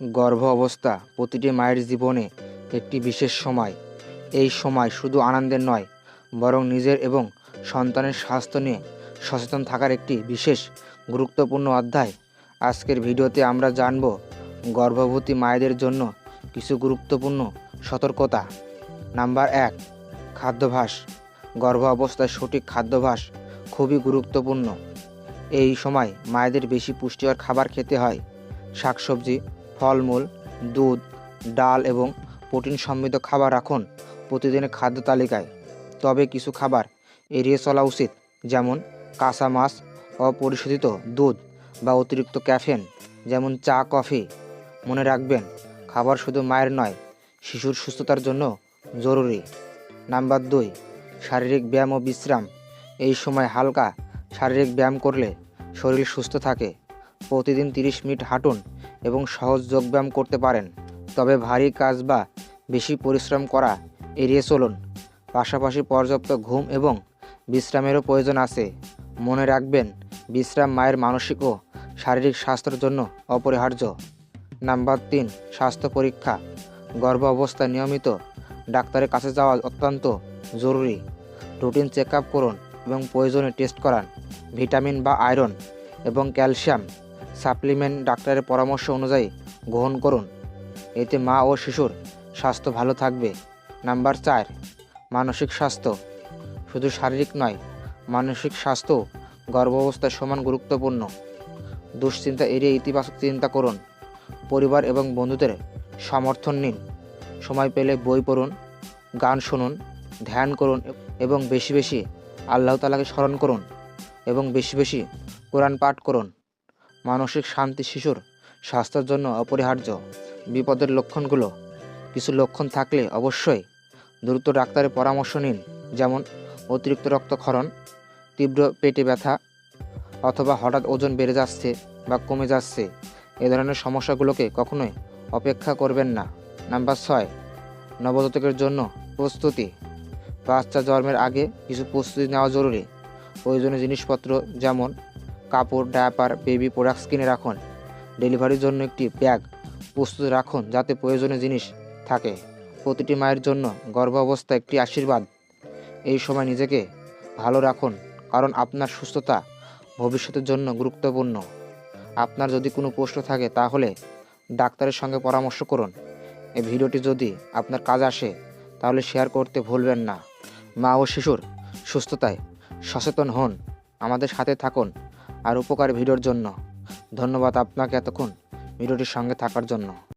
গর্ভ অবস্থা প্রতিটি মায়ের জীবনে একটি বিশেষ সময়। এই সময় শুধু আনন্দের নয়, বরং নিজের এবং সন্তানের স্বাস্থ্য নিয়ে সচেতন থাকার একটি বিশেষ গুরুত্বপূর্ণ অধ্যায়। আজকের ভিডিওতে আমরা জানব গর্ভবতী মায়েদের জন্য কিছু গুরুত্বপূর্ণ সতর্কতা। নাম্বার এক, খাদ্যাভ্যাস। গর্ভ অবস্থায় সঠিক খাদ্যাভ্যাস খুবই গুরুত্বপূর্ণ। এই সময় মায়েদের বেশি পুষ্টিকর খাবার খেতে হয়। শাকসবজি ফলমূল, দুধ, ডাল এবং প্রোটিন সমৃদ্ধ খাবার রাখুন প্রতিদিনের খাদ্য তালিকায়। তবে কিছু খাবার এড়িয়ে চলা উচিত, যেমন কাঁচা মাছ, অপরিশোধিত দুধ বা অতিরিক্ত ক্যাফেন যেমন চা, কফি। মনে রাখবেন, খাবার শুধু মায়ের নয়, শিশুর সুস্থতার জন্য জরুরি। নাম্বার দুই, শারীরিক ব্যায়াম ও বিশ্রাম। এই সময় হালকা শারীরিক ব্যায়াম করলে শরীর সুস্থ থাকে। প্রতিদিন তিরিশ মিনিট হাঁটুন এবং সহজ যোগব্যায়াম করতে পারেন। তবে ভারী কাজ বা বেশি পরিশ্রম করা এড়িয়ে চলুন। পাশাপাশি পর্যাপ্ত ঘুম এবং বিশ্রামেরও প্রয়োজন আছে। মনে রাখবেন, বিশ্রাম মায়ের মানসিক ও শারীরিক স্বাস্থ্যের জন্য অপরিহার্য। নাম্বার তিন, স্বাস্থ্য পরীক্ষা। গর্ভ অবস্থায় নিয়মিত ডাক্তারের কাছে যাওয়া অত্যন্ত জরুরি। রুটিন চেক করুন এবং প্রয়োজনে টেস্ট করান। ভিটামিন বা আয়রন এবং ক্যালসিয়াম সাপ্লিমেন্ট ডাক্তারের পরামর্শ অনুযায়ী গ্রহণ করুন। এতে মা ও শিশুর স্বাস্থ্য ভালো থাকবে। নাম্বার চার, মানসিক স্বাস্থ্য। শুধু শারীরিক নয়, মানসিক স্বাস্থ্য গর্ভাবস্থায় সমান গুরুত্বপূর্ণ। দুশ্চিন্তা এড়িয়ে ইতিবাচক চিন্তা করুন। পরিবার এবং বন্ধুদের সমর্থন নিন। সময় পেলে বই পড়ুন, গান শুনুন, ধ্যান করুন এবং বেশি বেশি আল্লাহ তালাকে স্মরণ করুন এবং বেশি বেশি কোরআন পাঠ করুন। মানসিক শান্তি শিশুর স্বাস্থ্যের জন্য অপরিহার্য। বিপদের লক্ষণগুলো, কিছু লক্ষণ থাকলে অবশ্যই দ্রুত ডাক্তারের পরামর্শ নিন, যেমন অতিরিক্ত রক্তক্ষরণ, তীব্র পেটে ব্যথা অথবা হঠাৎ ওজন বেড়ে যাচ্ছে বা কমে যাচ্ছে। এ ধরনের সমস্যাগুলোকে কখনোই অপেক্ষা করবেন না। নাম্বার ছয়, নবজাতকের জন্য প্রস্তুতি। বাচ্চা জন্মের আগে কিছু প্রস্তুতি নেওয়া জরুরি। প্রয়োজনীয় জিনিসপত্র যেমন কাপড়, ডায়াপার, বেবি প্রোডাক্টস কিনে রাখুন। ডেলিভারির জন্য একটি ব্যাগ প্রস্তুত রাখুন যাতে প্রয়োজনীয় জিনিস থাকে। প্রতিটি মায়ের জন্য গর্ভাবস্থা একটি আশীর্বাদ। এই সময় নিজেকে ভালো রাখুন কারণ আপনার সুস্থতা ভবিষ্যতের জন্য গুরুত্বপূর্ণ। আপনার যদি কোনো প্রশ্ন থাকে তাহলে ডাক্তারের সঙ্গে পরামর্শ করুন। এই ভিডিওটি যদি আপনার কাজ আসে তাহলে শেয়ার করতে ভুলবেন না। মা ও শিশুর সুস্থতায় সচেতন হন। আমাদের সাথে থাকুন। আর উপকার ভিডিওর জন্য। ধন্যবাদ আপনাকে এতক্ষণ ভিডিওটির সঙ্গে থাকার জন্য।